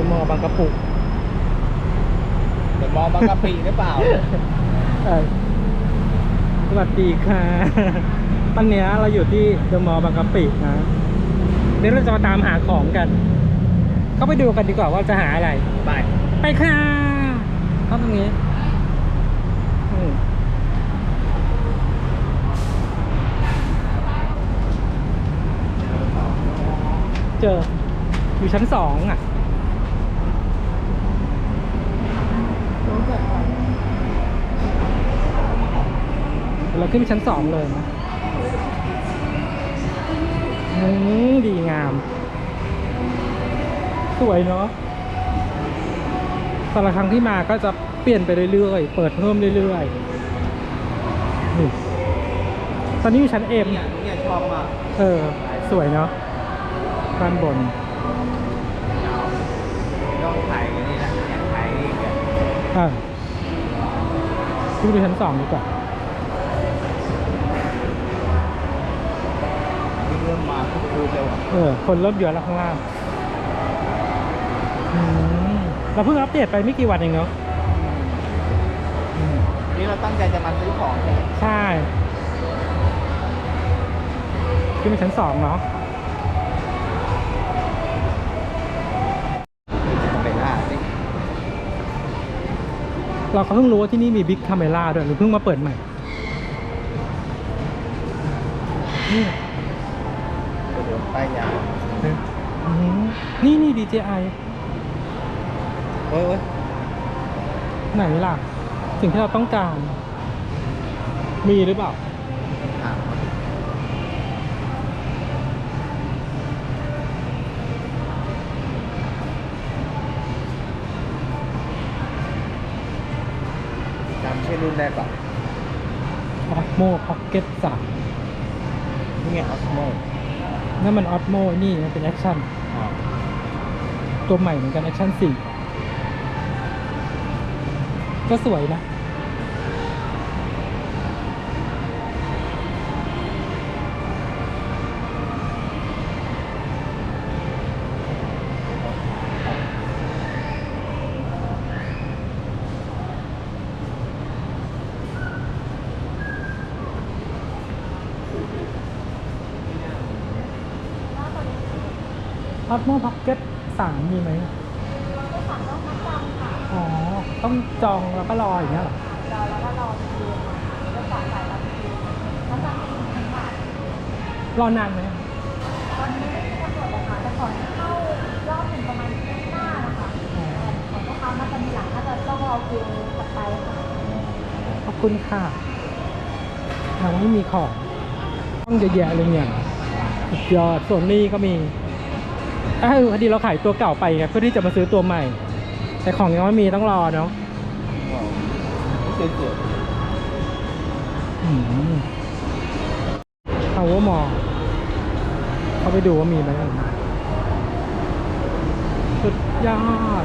เดอะมอลล์บางกะปุกเดี๋ยวมองบางกะปิหรือเปล่า เออสวัสดีค่ะตอนเนี้ยเราอยู่ที่เดอะมอลล์บางกะปินะเดี๋ยวเราจะมาตามหาของกัน เข้าไปดูกันดีกว่าว่าจะหาอะไร ไปไปค่ะเข้าตรงนี้อืมเจออยู่ชั้นสองอะ เราขึ้นไปชั้นสองเลยนะอืมดีงาม สวยเนาะแต่ละครั้งที่มาก็จะเปลี่ยนไปเรื่อยๆ เปิดเพิ่มเรื่อยๆนี่ตอนนี้อยู่ชั้นเอ็มเนี่ยเนี่ยชอบมาก เออ สวยเนาะด้านบน ต้องถ่ายกันนี่แหละเนี่ยถ่ายนี่กัน อ่าขึ้นไปชั้นสองดีกว่านี่เริ่มมาทุกคืนเลยว่ะเออ คนเริ่มเยอะแล้วข้างล่างอืมเราเพิ่งอัปเดตไปไม่กี่วันเองเนาะอืมนี่เราตั้งใจจะมาซื้อของใช่ไหมใช่ขึ้นไปชั้นสองเนาะ ไปหน้าสิ เราก็เพิ่งรู้ว่าที่นี่มีบิ๊กคาเมล่าด้วยหรือเพิ่งมาเปิดใหม่นี่เดี๋ยวป้ายยาอืมนี่นี่ DJI เว้ยเว้ยไหนล่ะ สิ่งที่เราต้องการ มีหรือเปล่า จำชื่อรุ่นได้ปะ Osmo Pocket นี่ไงออสโม3นั่นมัน Osmo นี่มันเป็นแอคชั่นตัวใหม่เหมือนกันแอคชั่น4ก็สวยนะ Osmo Pocket 3มีไหมอ๋อ ต้องจองแล้วก็รออย่างเงี้ยเหรอรอนานไหมวันนี้ไม่มีกำหนดนะคะแต่ก่อนเข้ารอบหนึ่งประมาณที่หน้านะคะอ๋อของลูกค้าน่าจะมีหลังน่าจะต้องรอคิวถัดไปค่ะขอบคุณค่ะยังไม่มีของต้องเยอะแยะเลยเนี่ยสุดยอดส่วนนี้ก็มี เอ้าพอดีเราขายตัวเก่าไปไงเพื่อที่จะมาซื้อตัวใหม่ แต่ของยังไม่มีต้องรอเนาะว้าวนี่สวยอืม Power Mall เข้าไปดูว่ามีไหมสุดยอด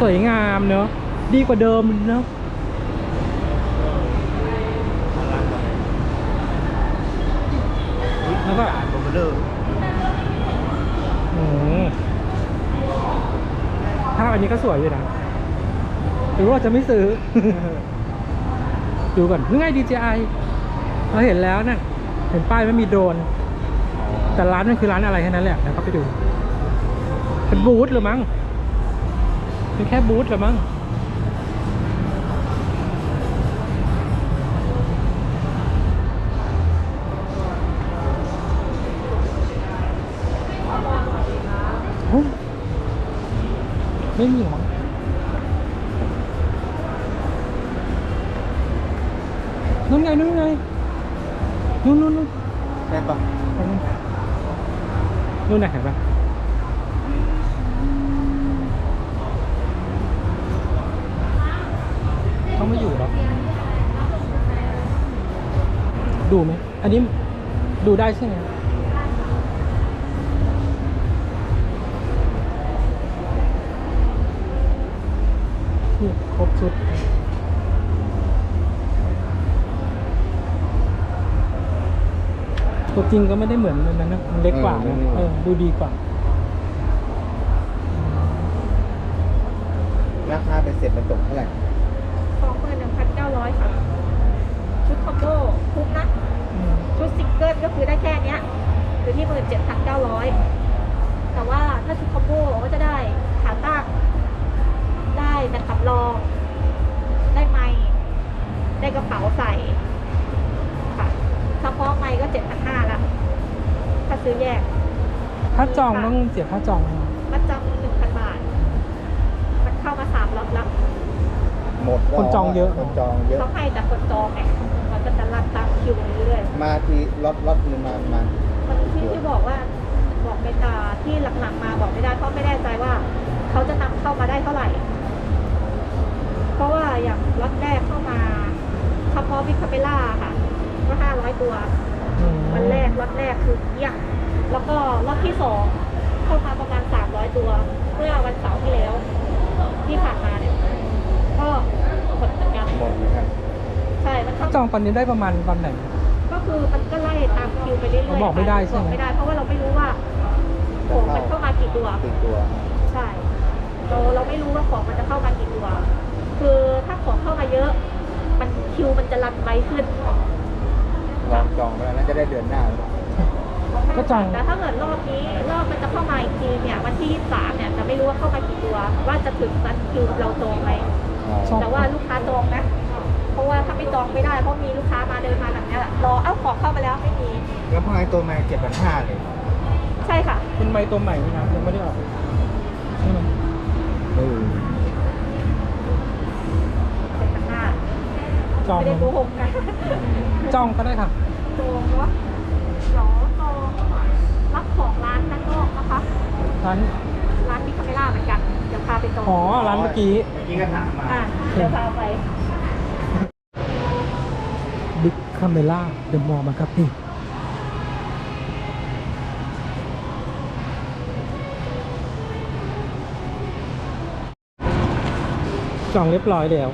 สวยงามเนอะดีกว่าเดิมเนอะๆอลังกว่าเลยแล้วก็ อ่านโบเบอร์ อืมภาพ อันนี้ก็สวยอยู่นะหรือว่าจะไม่ซื้อ ดูก่อนนี่ไง DJI เราเห็นแล้วนะ่ะเห็นป้ายไม่มีโดรนแต่ร้านมันคือร้านอะไรแค่นั้นแหละเดี๋ยวไปดู เป็นบูธหรือมั้งเป็นแค่บูธหรือมั้ง ไม่มีหรอนู่นไงนู่นไงนู่นนู่นนู่นใช่ปะไปนู่นนู่นน่ะเห็นปะเขาไม่อยู่หรอดูไหมอันนี้ดูได้ใช่ไหม นี่ครบชุดตัวจริงก็ไม่ได้เหมือนมันนั้นนะมันเล็กกว่านะเออดูดีกว่า ราคาเป็นเสร็จมันตกเท่าไหร่สองหมื่นหนึ่งพันเก้าร้อยค่ะ ชุดคอมโบคุ้มนะ อืมชุดซิงเกิลก็คือได้แค่เนี้ยคือที่หมื่นเจ็ดพันเก้าร้อยแต่ว่าถ้าชุดคอมโบก็จะได้ขาตั้งได้ แต่ขับรองได้ไม้ได้กระเป๋าใส่ค่ะเฉพาะไม้ก็เจ็ดพันห้าละถ้าซื้อแยก ถ้าจองต้องเสียค่าจองไหมมัดจำหนึ่งพันบาท มันเข้ามาสามล็อตแล้วหมดแล้วคนจองเยอะ คนจองเยอะ เขาให้แต่คนจองไงมันก็จะรันตามคิวเรื่อยๆมาทีล็อตล็อตหนึงมามามันที่ที่บอกว่าบอกเมตาที่หลังๆมาบอกไม่ได้เพราะไม่แน่ใจว่า เขาจะนำเข้ามาได้เท่าไหร่ เพราะว่าอย่างล็อตแรกเข้ามาเฉพาะวิคาเปล่าค่ะ ก็ห้าร้อยตัวอืมวันแรกล็อตแรกคือเกลี้ยงแล้วก็ล็อตที่สองเข้ามาประมาณสามร้อยตัว เมื่อวันเสาร์ที่แล้ว ที่ผ่านมาเนี่ยก็หมดเหมือนกันหมดเหมือนกันใช่มันถ้าเข้าจองตอนนี้ได้ประมาณวันไหน ก็คือมันก็ไล่ตามคิวไปเรื่อยๆบอกไม่ได้ใช่ไหมบอกไม่ได้เพราะว่าเราไม่รู้ว่าของมันเข้ามากี่ตัวติดตัว ใช่ เราเราไม่รู้ว่าของมันจะเข้ามากี่ตัว คือถ้าของเข้ามาเยอะ มันคิวมันจะรันไวขึ้นลองจองไปแล้วน่าจะได้เดือนหน้าหรือเปล่าก็จองแต่ถ้าเกิดรอบนี้รอบมันจะเข้ามาอีกทีเนี่ยวันที่23เนี่ยจะไม่รู้ว่าเข้ามากี่ตัว ว่าจะถึงนัดคิวเราจองไหมอ๋อชอบแต่ว่าลูกค้าจองนะ เพราะว่าถ้าไม่จองไม่ได้เพราะมีลูกค้ามาเดินมาแบบเนี้ยรอเอ้าของเข้ามาแล้วไม่มีแล้วพวกไอ้ตัวมาเจ็ดพันห้าเลย ใช่ค่ะ เป็นไม้ตัวใหม่นี่นะยังไม่ได้ออกใช่ไหม อง ไม่ได้โกหกนะจองก็ได้ค่ะจองวะหรอจองรับของร้านด้านนอกนะคะ ร้านร้านมีคาเมล่าเหมือนกัน เดี๋ยวพาไปจองอ๋อร้านเมื่อกี้เมื่อกี้ก็ถามมาอะเดี๋ยวพาไป บิ๊กคาเมล่าเดอะมอลล์มาครับพี่จองเรียบร้อยแล้ว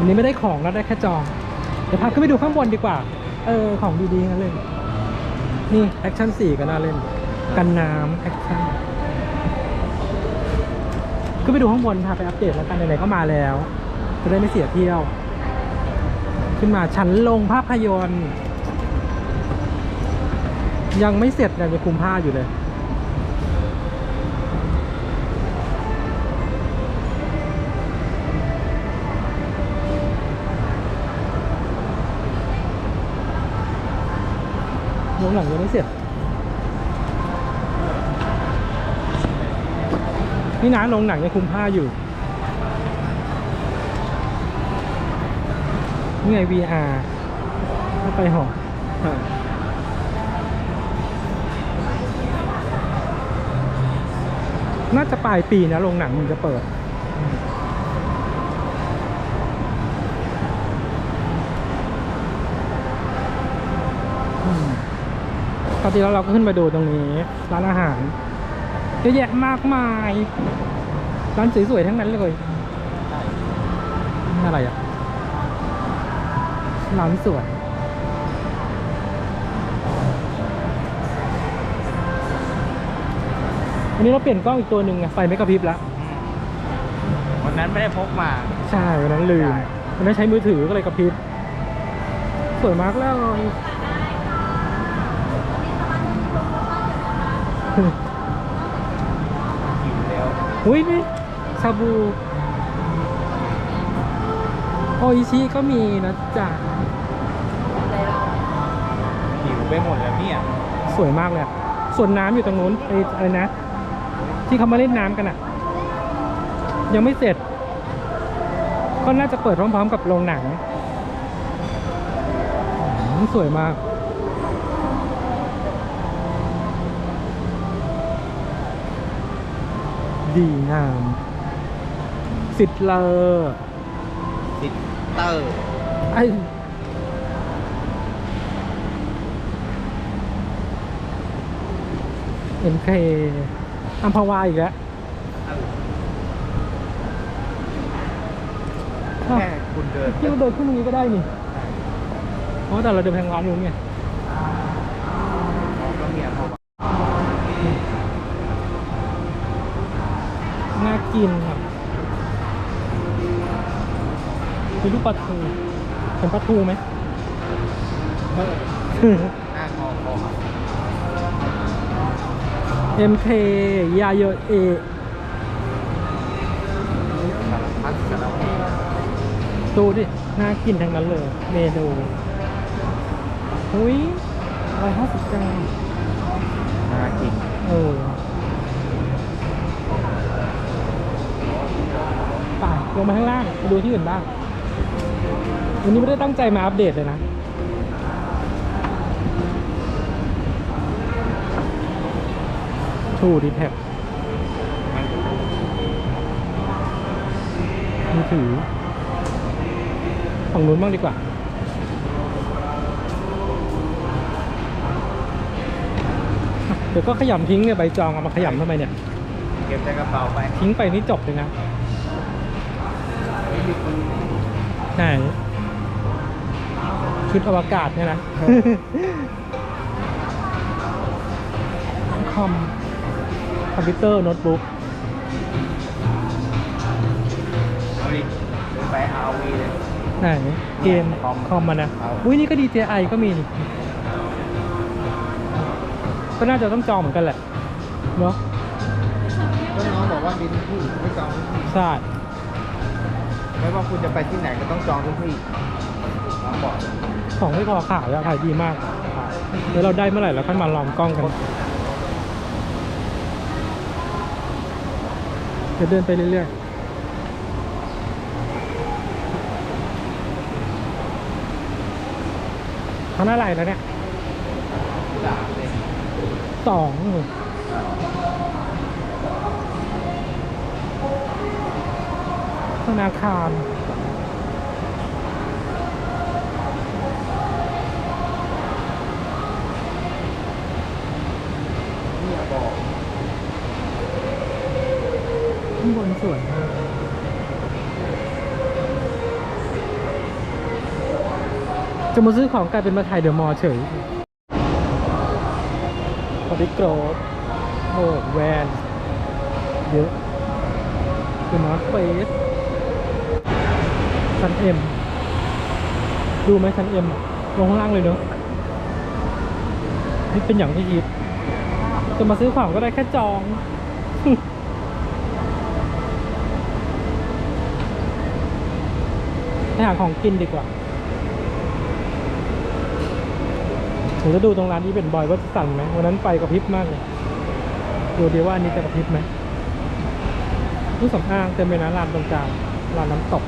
วันนี้ไม่ได้ของแล้วได้แค่จอง เดี๋ยวพาขึ้นไปดูข้างบนดีกว่า เออ ของดีๆนั่นเลย นี่แอคชั่นสี่ก็น่าเล่น กันน้ำแอคชั่นขึ้นไปดูข้างบนพาไปอัปเดตแล้วกันไหนๆก็มาแล้ว จะได้ไม่เสียเที่ยว ขึ้นมาชั้นลงภาพยนตร์ ยังไม่เสร็จเลยยังคุมผ้าอยู่เลย โรงหนังยังไม่เสร็จนี่นะโรงหนังยังคุมผ้าอยู่นี่ไง VR เข้าไปหอน่าจะปลายปีนะโรงหนังมันจะเปิด ปกติแล้วเราก็ขึ้นไปดูตรงนี้ ร้านอาหารเยอะแยะมากมาย ร้านสวยๆทั้งนั้นเลยนี่อะไรอะร้านสวยวันนี้เราเปลี่ยนกล้องอีกตัวหนึ่งไงไฟไม่กระพริบแล้ววันนั้นไม่ได้พกมา ใช่ วันนั้นลืม วันนั้นใช้มือถือก็เลยกระพริบ สวยมากเลย หิวแล้ว อุ้ยนี่ชาบูโออิชิก็มีนะจ๊ะหิวไปหมดแล้วเนี่ยสวยมากเลยอะส่วนน้ำอยู่ตรงนู้นไอ้อะไรนะ ที่เขามาเล่นน้ำกันอะยังไม่เสร็จ ก็น่าจะเปิดพร้อมๆกับโรงหนังอืมสวยมาก ดีงาม สิทธิ์เลอซิสเตอร์ไอ้เอ็มเคอัมพวาอีกแล้วแค่คุณเดิน ที่เราเดินขึ้นตรงนี้ก็ได้นี่เพราะแต่เราเดินทางร้านนู้นไงาน่ากินครับมีลูกปลาทูเห็นปลาทูไหมหน้างอคอเอ็มเคยาโยเอพัดสารพีดูดิ น่ากินทั้งนั้นเลย เมนูอุ้ยร้อยห้าสิบเก้าน่ากิน เออ ไปลงมาข้างล่างไปดูที่อื่นบ้างวันนี้ไม่ได้ตั้งใจมาอัปเดตเลยนะทูดีแท็บมือถือฝั่งนู้นบ้างดีกว่าเดี๋ยวก็ขยำทิ้งเนี่ยใบจองเอามาขยำทำไมเนี่ย เก็บใส่กระเป๋าไป ทิ้งไปนี่จบเลยนะ ไหนชุดอวกาศเนี่ยนะคอมคอมพิวเตอร์โน้ตบุ๊กเอาดิเดินไปเอาวีเลยไหนเกมคอมคอมมันนะเอาอุ้ยนี่ก็ DJI ก็มีนี่ก็น่าจะต้องจองเหมือนกันแหละเนาะก็น้องบอกว่ามีทุกที่ไม่จองทุกที่ใช่ ไม่ว่าคุณจะไปที่ไหนก็ต้องจองทุกที่ของไม่พอขายอะขายดีมากเดี๋ยวเราได้เมื่อไหร่เราค่อยมาลองกล้องกันเดี๋ยวเดินไปเรื่อยๆเขาน้าไหลแล้วเนี่ยสามเลยสอง ธนาคารข้างบนสวยมากจะมาซื้อของกลายเป็นมาถ่ายเดอะมอเฉยพอดิโกรบโอ้แวนเยอะคือนอตเฟส เอ็มดูไหมชั้นเอ็มลงข้างล่างเลยเนอะนี่เป็นอย่างที่คิดจะมาซื้อของก็ได้แค่จอง ไปหาของกินดีกว่าผมจะดูตรงร้านนี้เป็นบอยว่าจะสั่งไหมวันนั้นไปกับพริบมากเลยดูดีว่าอันนี้จะกระพริบไหมรูปสำอางเต็มเลยนะร้านตรงกลางร้านน้ำตก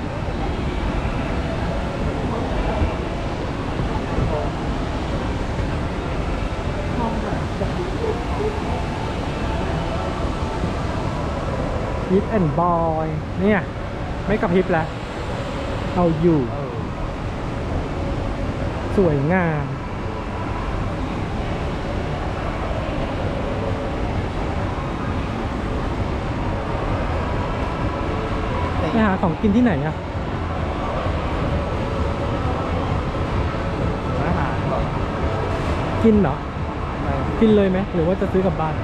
ยิปแอนบอยเนี่ย ไม่กระพริบแล้วเอาอยู่เออสวยงามไปหาของกินที่ไหนอะอาหารบอกกินเหรอไปกินเลยไหมหรือว่าจะซื้อกลับบ้าน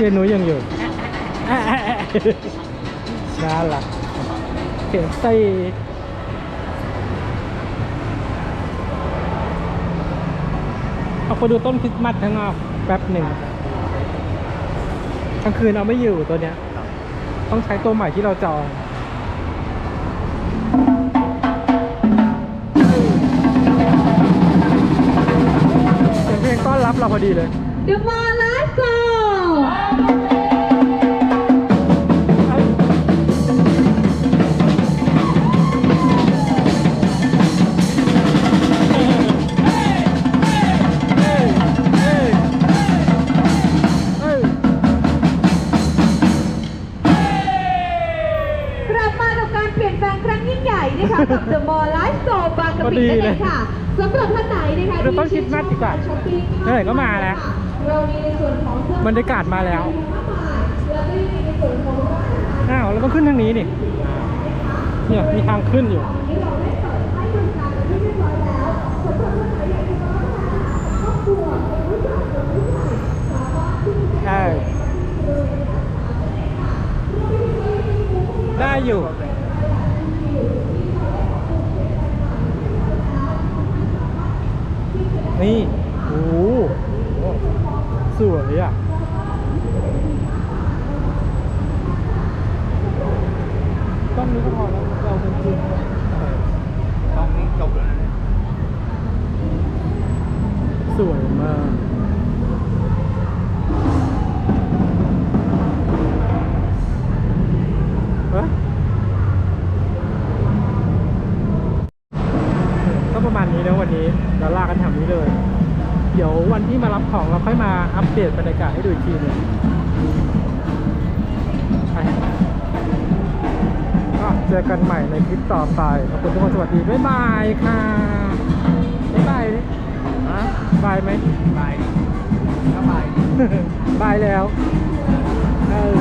เจนุ้ยยังอยู่น่ารักเขียนไส้เอาไปดูต้นคริสต์มาสข้างนอกแป๊บหนึ่งกลางคืนเอาไม่อยู่ตัวเนี้ย ต้องใช้ตัวใหม่ที่เราจองเสียงเพลงต้อนรับเราพอดีเลย The Mall Life Go การเปลี่ยนแปลงครั้งยิ่งใหญ่นะคะกับ The Mall Life Store บางกะปินั่เองค่ะสำหรับท่านไหนนะคะเราต้องคิดมากดีกว่าไหนก็มาแล้วเรามีในส่วนของบรรยากาศมาแล้วอ้าวแล้วก็ขึ้นทางนี้นี่เนี่ยมีทางขึ้นอยู่ได้อยู่ นี้นะวันนี้เราลากันแถวนี้เลย เดี๋ยววันที่มารับของเราค่อยมาอัปเดตบรรยากาศให้ดูอีกทีหนึงไปก็เจอกันใหม่ในคลิปต่อไป ขอบคุณทุกคนสวัสดี บ๊ายบายค่ะ บ๊ายบายดิฮะบายไหมบายดิถ้าบายดิบายแล้วเออ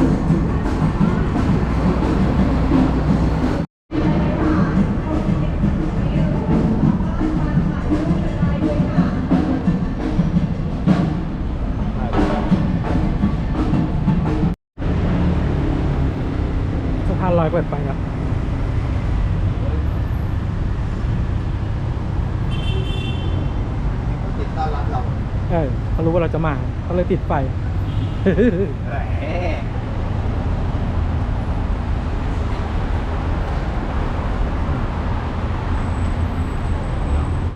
อยเปิดไฟแล้วเขาติดต้อนรับเราเออเขารู้ว่าเราจะมาเขาเลยปิดไฟเฮ้ย